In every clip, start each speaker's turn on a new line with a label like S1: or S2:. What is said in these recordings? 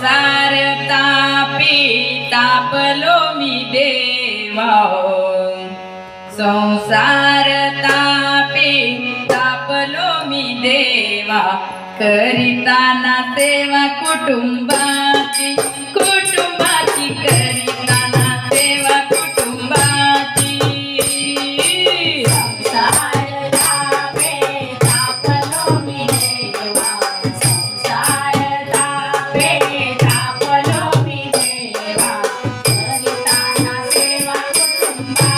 S1: संसार तापी तापलो मी देवा हो. संसार तापी तापलो मी देवा. करिताना सेवा कुटुंबाची Thank you.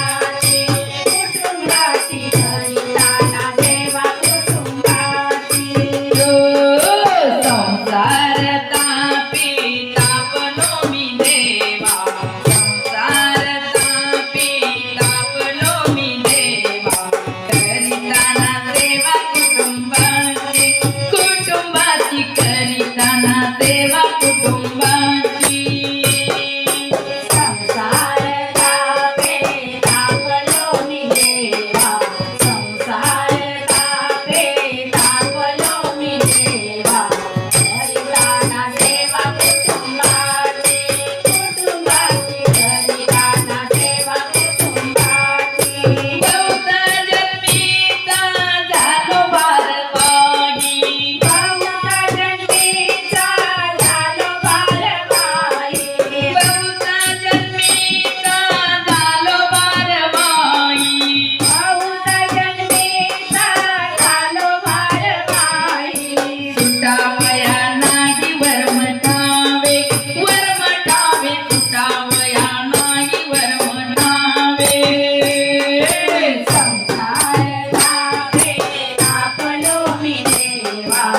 S1: ದೇವಾ